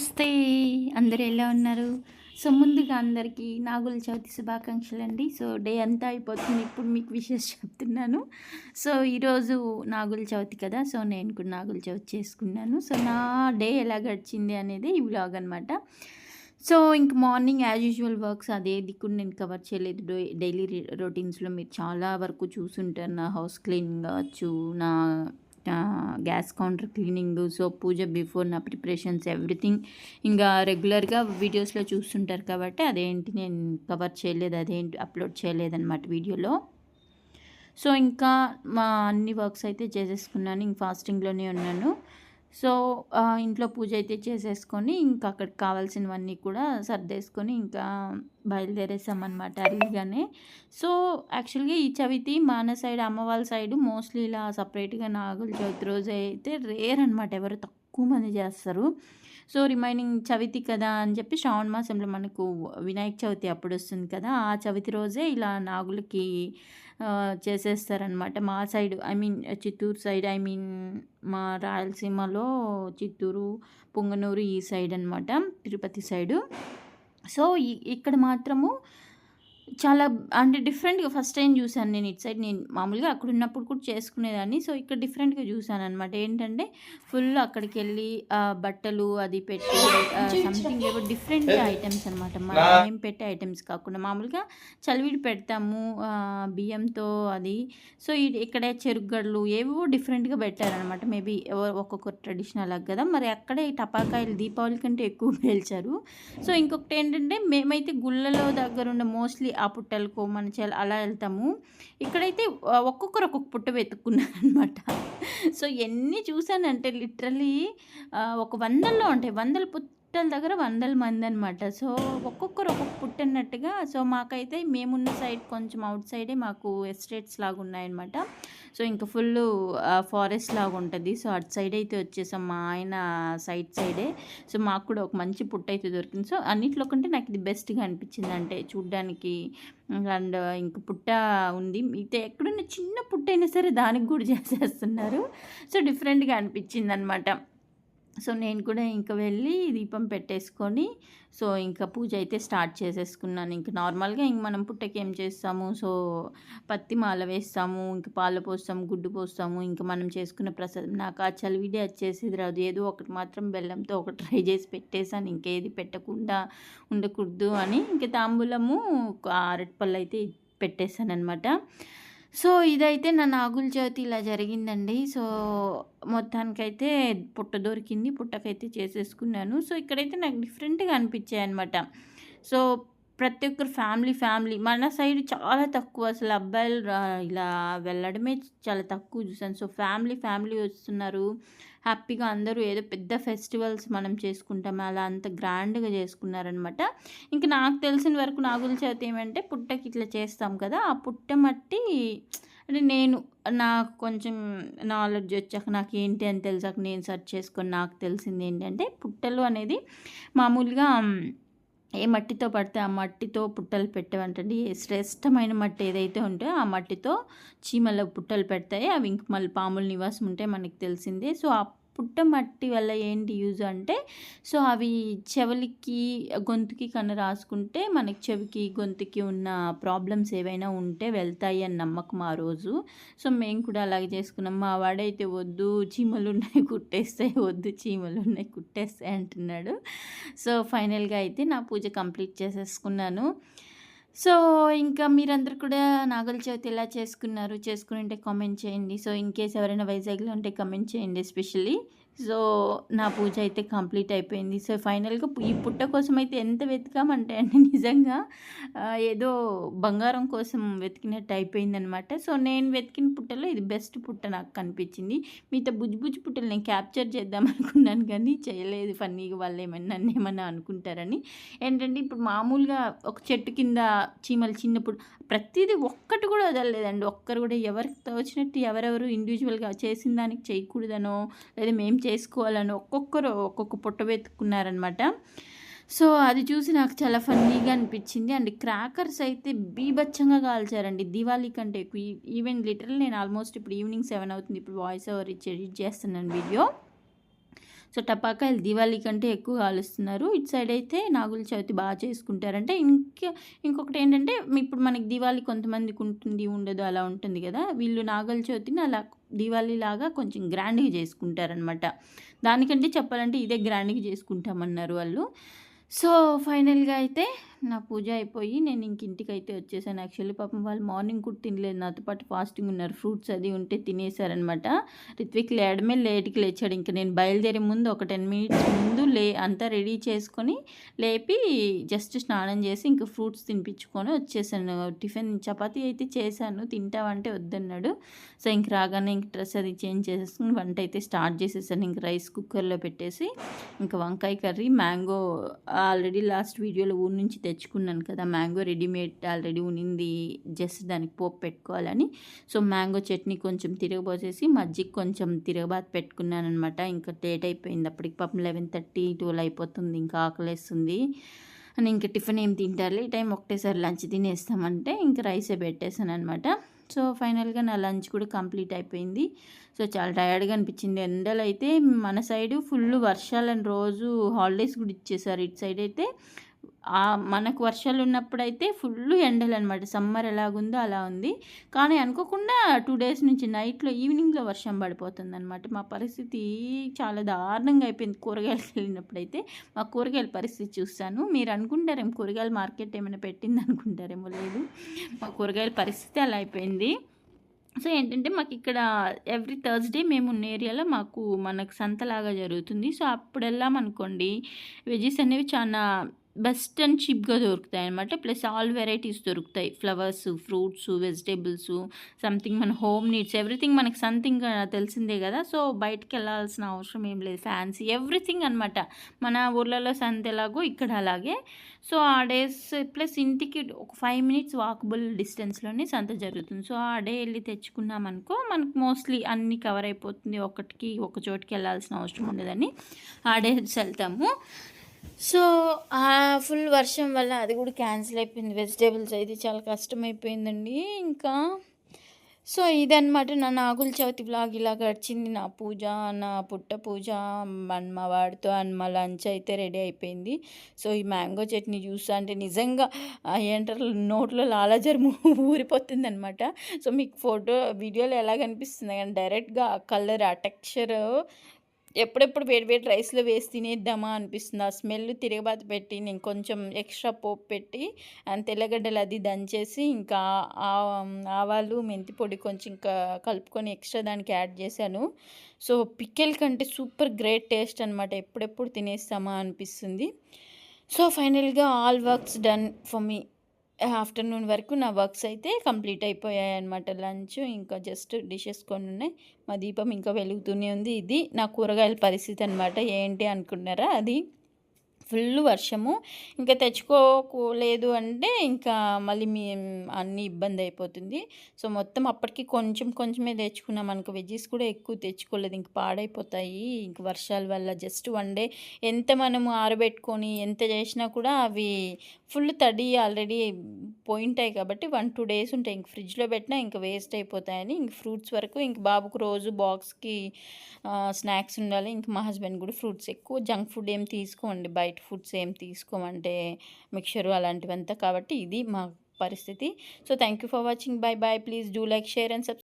నమస్తే. అందరు ఎలా ఉన్నారు? సో ముందుగా అందరికీ నాగుల చవితి శుభాకాంక్షలు అండి సో డే అంతా అయిపోతుంది. ఇప్పుడు మీకు విషెస్ చెప్తున్నాను. సో ఈరోజు నాగుల చవితి కదా. సో నేను కూడా నాగుల చవితి చేసుకున్నాను. సో నా డే ఎలా గడిచింది అనేది ఈ వ్లాగ్ అనమాట సో ఇంక మార్నింగ్ యాజ్ యూజువల్ వర్క్స్ అదే దిక్కుని నేను కవర్ చేయలేదు. డైలీ రొటీన్స్లో మీరు చాలా వరకు చూసుంటారు. నా హౌస్ క్లీనింగ్ కావచ్చు నా gas counter cleaning so puja before నా ప్రిపరేషన్స్ ఎవ్రీథింగ్. ఇంకా రెగ్యులర్గా వీడియోస్లో చూస్తుంటారు కాబట్టి అదేంటి నేను కవర్ చేయలేదు అదేంటి అప్లోడ్ చేయలేదన్నమాట వీడియోలో. సో ఇంకా మా అన్ని వర్క్స్ అయితే చేసేసుకున్నాను ఇంక ఫాస్టింగ్లోనే ఉన్నాను. సో ఇంట్లో పూజ అయితే చేసేసుకొని ఇంకా అక్కడికి కావాల్సినవన్నీ కూడా సర్దేసుకొని ఇంకా బయలుదేరేసామన్నమాట అర్లీగానే. సో యాక్చువల్గా ఈ చవితి మాన సైడ్ అమ్మ వాళ్ళ సైడ్ మోస్ట్లీ ఇలా సపరేట్గా నాగుల చవితి రోజు అయితే రేర్ అనమాట ఎవరు తక్కువ మంది చేస్తారు. సో రిమైనింగ్ చవితి కదా అని చెప్పి శ్రావణ మాసంలో మనకు వినాయక చవితి అప్పుడు వస్తుంది కదా ఆ చవితి రోజే ఇలా నాగులకి చేసేస్తారనమాట మా side I mean Chittoor side I mean మా రాయలసీమలో చిత్తూరు పొంగనూరు ఈ సైడ్ అనమాట తిరుపతి సైడు. సో ఇక్కడ మాత్రము చాలా అంటే డిఫరెంట్గా ఫస్ట్ టైం చూసాను నేను ఇటు సైడ్. నేను మామూలుగా అక్కడ ఉన్నప్పుడు కూడా చేసుకునేదాన్ని. సో ఇక్కడ డిఫరెంట్గా చూసాను అనమాట ఏంటంటే ఫుల్ అక్కడికి వెళ్ళి బట్టలు అది పెట్టి సంథింగ్ ఏవో డిఫరెంట్ ఐటమ్స్ అనమాట మనం పెట్టే ఐటమ్స్ కాకుండా. మామూలుగా చలివిడి పెడతాము బియ్యంతో అది. సో ఇక్కడే చెరుగడ్లు ఏవో డిఫరెంట్గా పెట్టారనమాట మేబీ ఒక్కొక్క ట్రెడిషనల్ కదా. మరి అక్కడే టపాకాయలు దీపావళి కంటే ఎక్కువ పేల్చారు. సో ఇంకొకటి ఏంటంటే మేమైతే గుళ్ళలో దగ్గర ఉన్న మోస్ట్లీ ఆ పుట్టలకు మన చెల్లి అలా వెళ్తాము. ఇక్కడైతే ఒక్కొక్కరు ఒక్కొక్క పుట్ట వెతుక్కున్నాను అనమాట సో ఎన్ని చూశానంటే లిటరలీ ఒక వందల్లో ఉంటాయి. వందల పుట్టల దగ్గర వందల మంది అనమాట సో ఒక్కొక్కరు ఒక్కొక్క పుట్టన్నట్టుగా సో మాకైతే మేమున్న సైడ్ కొంచెం అవుట్ సైడే మాకు ఎస్టేట్స్ లాగా ఉన్నాయన్నమాట సో ఇంకా ఫుల్ ఫారెస్ట్ లాగా ఉంటుంది. సో అటు సైడ్ అయితే వచ్చేసాం మా ఆయన సైడ్ సైడే. సో మాకు కూడా ఒక మంచి పుట్ట అయితే దొరికింది. సో అన్నిట్లో కంటే నాకు ఇది బెస్ట్గా అనిపించింది. అంటే చూడ్డానికి అండ్ ఇంక పుట్ట ఉంది. మిగతా ఎక్కడున్న చిన్న పుట్ట అయినా సరే దానికి కూడా చేసేస్తున్నారు. సో డిఫరెంట్గా అనిపించింది అనమాట సో నేను కూడా ఇంకా వెళ్ళి దీపం పెట్టేసుకొని సో ఇంకా పూజ అయితే స్టార్ట్ చేసేసుకున్నాను. ఇంకా నార్మల్గా ఇంక మనం పుట్టకి ఏం చేస్తాము? సో పత్తి మాల వేస్తాము ఇంకా పాలు పోస్తాము గుడ్డు పోస్తాము ఇంకా మనం చేసుకున్న ప్రసాదం. నాకు ఆ చలివిడి వచ్చేసేది రాదు. ఏదో ఒకటి మాత్రం బెల్లంతో ఒకటి ట్రై చేసి పెట్టేశాను. ఇంకేది పెట్టకుండా ఉండకూడదు అని. ఇంకా తాంబూలము అరటిపళ్ళు అయితే పెట్టేశాను అనమాట సో ఇదైతే నా నాగుల చవితి ఇలా జరిగిందండి. సో మొత్తానికైతే పుట్ట దొరికింది. పుట్టకైతే చేసేసుకున్నాను. సో ఇక్కడైతే నాకు డిఫరెంట్గా అనిపించాయి అనమాట సో ప్రతి ఒక్కరు ఫ్యామిలీ ఫ్యామిలీ. మన సైడ్ చాలా తక్కువ. అసలు అబ్బాయిలు ఇలా వెళ్ళడమే చాలా తక్కువ చూసాను. సో ఫ్యామిలీ ఫ్యామిలీ వస్తున్నారు. హ్యాపీగా అందరూ ఏదో పెద్ద ఫెస్టివల్స్ మనం చేసుకుంటాం అలా అంత గ్రాండ్గా చేసుకున్నారనమాట. ఇంక నాకు తెలిసిన వరకు నాగుల చవితి ఏమంటే పుట్టకి ఇట్లా చేస్తాం కదా ఆ పుట్ట మట్టి అంటే నేను నాకు కొంచెం నాలెడ్జ్ వచ్చాక నాకు ఏంటి అని తెలిసాక నేను సెర్చ్ చేసుకొని నాకు తెలిసింది ఏంటంటే పుట్టలు అనేది మామూలుగా ఏ మట్టితో పడితే ఆ మట్టితో పుట్టలు పెట్టవంటండి. శ్రేష్టమైన మట్టి ఏదైతే ఉంటే ఆ మట్టితో చీమల పుట్టలు పెడతాయి. అవి ఇంక మళ్ళీ పాముల నివాసం ఉంటే మనకి తెలిసిందే. సో ఆ పుట్టమట్టి వల్ల ఏంటి యూజ్ అంటే సో అవి చెవులకి గొంతుకి కన్నా రాసుకుంటే మనకి చెవికి గొంతుకి ఉన్న ప్రాబ్లమ్స్ ఏవైనా ఉంటే వెళ్తాయి అని నమ్మకం ఆ రోజు. సో మేము కూడా అలాగే చేసుకున్నాం. మా వాడైతే వద్దు చీమలు ఉన్నాయి కుట్టేస్తాయి వద్దు చీమలు ఉన్నాయి కుట్టేస్తాయి అంటున్నాడు. సో ఫైనల్గా అయితే నా పూజ కంప్లీట్ చేసేసుకున్నాను. సో ఇంకా మీరందరూ కూడా నాగల చవితి ఎలా చేసుకున్నారు? చేసుకుని ఉంటే కామెంట్ చేయండి. సో ఇన్ కేస్ ఎవరైనా వైజాగ్లో ఉంటే కామెంట్ చేయండి ఎస్పెషల్లీ సో నా పూజ అయితే కంప్లీట్ అయిపోయింది. సో ఫైనల్గా ఈ పుట్ట కోసం అయితే ఎంత వెతికామంటే అండి నిజంగా ఏదో బంగారం కోసం వెతికినట్టు అయిపోయిందనమాట సో నేను వెతికిన పుట్టలో ఇది బెస్ట్ పుట్ట నాకు కనిపించింది. మిగతా బుజ్జి బుజ్జి పుట్టలు నేను క్యాప్చర్ చేద్దాం అనుకున్నాను కానీ చేయలేదు. ఫన్నీగా వాళ్ళు ఏమైనా నన్ను ఏమన్నా అనుకుంటారని. ఏంటంటే ఇప్పుడు మామూలుగా ఒక చెట్టు కింద చీమలు చిన్నప్పుడు ప్రతిదీ ఒక్కటి కూడా వదలలేదండి. ఒక్కరు కూడా ఎవరికి తోచినట్టు ఎవరెవరు ఇండివిజువల్గా చేసిన దానికి చేయకూడదనో లేదా మేము చేసుకోవాలని ఒక్కొక్కరు ఒక్కొక్క పుట్ట వెతుక్కున్నారనమాట సో అది చూసి నాకు చాలా ఫన్నీగా అనిపించింది. అండ్ క్రాకర్స్ అయితే బీభత్సంగా కాల్చారండి. దివాళీ కంటే ఎక్కువ. ఈవెన్ లిటరల్ నేను ఆల్మోస్ట్ ఇప్పుడు ఈవినింగ్ సెవెన్ అవుతుంది. ఇప్పుడు వాయిస్ ఓవర్ ఇచ్చి ఎడిట్ చేస్తున్నాను వీడియో. సో టపాకాయలు దివాళీ కంటే ఎక్కువ కాలుస్తున్నారు. ఇటు సైడ్ అయితే నాగుల చవితి బాగా చేసుకుంటారంటే. ఇంకా ఇంకొకటి ఏంటంటే ఇప్పుడు మనకి దివాళీ కొంతమందికి ఉంటుంది ఉండదు అలా ఉంటుంది కదా. వీళ్ళు నాగుల చవితిని అలా దివాళీ లాగా కొంచెం గ్రాండ్గా చేసుకుంటారనమాట దానికంటే చెప్పాలంటే ఇదే గ్రాండ్గా చేసుకుంటామన్నారు వాళ్ళు. సో ఫైనల్గా అయితే నా పూజ అయిపోయి నేను ఇంక ఇంటికి అయితే వచ్చేసాను. యాక్చువల్లీ పాపం వాళ్ళు మార్నింగ్ కూడా తినలేదు. నాతో పాటు ఫాస్టింగ్ ఉన్నారు. ఫ్రూట్స్ అది ఉంటే తినేసారనమాట రిత్విక్ లేడమే లేట్కి లేచాడు. ఇంకా నేను బయలుదేరే ముందు ఒక టెన్ మినిట్స్ ముందు లే అంతా రెడీ చేసుకొని లేపి జస్ట్ స్నానం చేసి ఇంకా ఫ్రూట్స్ తినిపించుకొని వచ్చేసాను. టిఫిన్ చపాతీ అయితే చేశాను. తింటావంటే వద్దన్నాడు. సో ఇంక రాగానే ఇంక డ్రెస్ అది చేంజ్ చేసేసుకుని వంట అయితే స్టార్ట్ చేసేసాను. ఇంక రైస్ కుక్కర్లో పెట్టేసి ఇంకా వంకాయ కర్రీ మ్యాంగో ఆల్రెడీ లాస్ట్ వీడియోలో ఊరి నుంచి తెచ్చుకున్నాను కదా. మ్యాంగో రెడీమేడ్ ఆల్రెడీ ఉనింది జస్ట్ దానికి పోపు పెట్టుకోవాలని. సో మ్యాంగో చట్నీ కొంచెం తిరగబోసేసి మజ్జిగ కొంచెం తిరగబాత్ పెట్టుకున్నాను అనమాట ఇంకా లేట్ అయిపోయింది. అప్పటికి పాపం లెవెన్ థర్టీ ట్వెల్వ్ అయిపోతుంది. ఇంకా ఆకలేస్తుంది. అని ఇంకా టిఫిన్ ఏం తింటారు ఈ టైం ఒకటేసారి లంచ్ తినేస్తామంటే ఇంకా రైసే పెట్టేసాను అనమాట సో ఫైనల్గా నా లంచ్ కూడా కంప్లీట్ అయిపోయింది. సో చాలా టయర్డ్గా అనిపించింది. ఎండలు అయితే మన సైడు ఫుల్ వర్షాలని రోజు హాలిడేస్ కూడా ఇచ్చేసారు ఇటు సైడ్ అయితే మనకు వర్షాలు ఉన్నప్పుడైతే ఫుల్ ఎండలు అనమాట సమ్మర్ ఎలాగుందో అలా ఉంది. కానీ అనుకోకుండా టూ డేస్ నుంచి నైట్లో ఈవినింగ్లో వర్షం పడిపోతుంది అనమాట మా పరిస్థితి చాలా దారుణంగా అయిపోయింది కూరగాయలకు వెళ్ళినప్పుడైతే. మా కూరగాయల పరిస్థితి చూస్తాను. మీరు అనుకుంటారేమో కూరగాయల మార్కెట్ ఏమైనా పెట్టింది అనుకుంటారేమో లేదు. మా కూరగాయల పరిస్థితి అలా అయిపోయింది. సో ఏంటంటే మాకు ఇక్కడ ఎవ్రీ థర్స్డే మేము ఉన్న ఏరియాలో మాకు మనకు సంతలాగా జరుగుతుంది. సో అప్పుడు వెళ్ళామనుకోండి వెజెస్ అనేవి చాలా బెస్ట్ అండ్ చీప్గా దొరుకుతాయి అనమాట ప్లస్ ఆల్ వెరైటీస్ దొరుకుతాయి. ఫ్లవర్స్ ఫ్రూట్స్ వెజిటేబుల్స్ సంథింగ్ మన హోమ్ నీడ్స్ ఎవ్రీథింగ్ మనకి సంథింగ్ తెలిసిందే కదా. సో బయటకు వెళ్ళాల్సిన అవసరం ఏం లేదు. ఫ్యాన్సీ ఎవ్రీథింగ్ అనమాట మన ఊర్లలో సంత ఎలాగో ఇక్కడ అలాగే. సో ఆ డేస్ ప్లస్ ఇంటికి ఒక ఫైవ్ మినిట్స్ వాకబుల్ డిస్టెన్స్లోనే సంత జరుగుతుంది. సో ఆ డే వెళ్ళి తెచ్చుకున్నాం అనుకో మనకు మోస్ట్లీ అన్నీ కవర్ అయిపోతుంది. ఒకటికి ఒక చోటుకి వెళ్ళాల్సిన అవసరం ఉండదని ఆ డేస్ వెళ్తాము. సో ఆ ఫుల్ వర్షం వల్ల అది కూడా క్యాన్సిల్ అయిపోయింది. వెజిటేబుల్స్ అయితే చాలా కష్టమైపోయిందండి ఇంకా సో ఇదనమాట నా నాగుల చవితి బ్లాగ్. ఇలా గడిచింది నా పూజ నా పుట్ట పూజ మా వాడితో అన్మ లంచ్ అయితే రెడీ అయిపోయింది. సో ఈ మ్యాంగో చట్నీ చూస్తా అంటే నిజంగా ఏంటారు నోట్లో లాలాజర్ ఊరిపోతుంది అనమాట సో మీకు ఫోటో వీడియోలో ఎలా కనిపిస్తుంది కానీ డైరెక్ట్గా ఆ కలర్ ఆ టెక్స్చర్ ఎప్పుడెప్పుడు వేడి వేడి రైస్లో వేసి తినేద్దామా అనిపిస్తుంది. ఆ స్మెల్ తిరగబాత పెట్టి నేను కొంచెం ఎక్స్ట్రా పోపు పెట్టి అండ్ తెల్లగడ్డలు అది దంచేసి ఇంకా ఆవాలు మెంతి పొడి కొంచెం ఇంకా కలుపుకొని ఎక్స్ట్రా దానికి యాడ్ చేశాను. సో పిక్కెల్ కంటే సూపర్ గ్రేట్ టేస్ట్ అనమాట ఎప్పుడెప్పుడు తినేస్తామా అనిపిస్తుంది. సో ఫైనల్గా all works done for me. Afternoon వరకు నా వర్క్స్ అయితే కంప్లీట్ అయిపోయాయి అనమాట లంచ్ ఇంకా జస్ట్ డిషెస్ కొన్ని ఉన్నాయి. మా దీపం ఇంకా వెలుగుతూనే ఉంది. ఇది నా కూరగాయల పరిస్థితి అనమాట ఏంటి అనుకున్నారా అది? ఫుల్ వర్షము. ఇంకా తెచ్చుకోలేదు అంటే ఇంకా మళ్ళీ మీ అన్ని ఇబ్బంది అయిపోతుంది. సో మొత్తం అప్పటికి కొంచెం కొంచెమే తెచ్చుకున్నాం. అనుకో వెజ్జెస్ కూడా ఎక్కువ తెచ్చుకోలేదు. ఇంక పాడైపోతాయి. ఇంక వర్షాల వల్ల జస్ట్ వన్ డే ఎంత మనము ఆరబెట్టుకొని ఎంత చేసినా కూడా అవి ఫుల్ తడి ఆల్రెడీ పోయింటాయి కాబట్టి వన్ టూ డేస్ ఉంటాయి. ఇంక ఫ్రిడ్జ్లో పెట్టినా ఇంకా వేస్ట్ అయిపోతాయని ఇంక ఫ్రూట్స్ వరకు ఇంక బాబుకు రోజు బాక్స్కి స్నాక్స్ ఉండాలి. ఇంక మా హస్బెండ్ కూడా ఫ్రూట్స్ ఎక్కువ. జంక్ ఫుడ్ ఏం తీసుకోండి బయట బయట ఫుడ్స్ ఏం తీసుకోమంటే మిక్చరు అలాంటివంతా. కాబట్టి ఇది మా పరిస్థితి. So thank you for watching. Bye bye please do like share and subscribe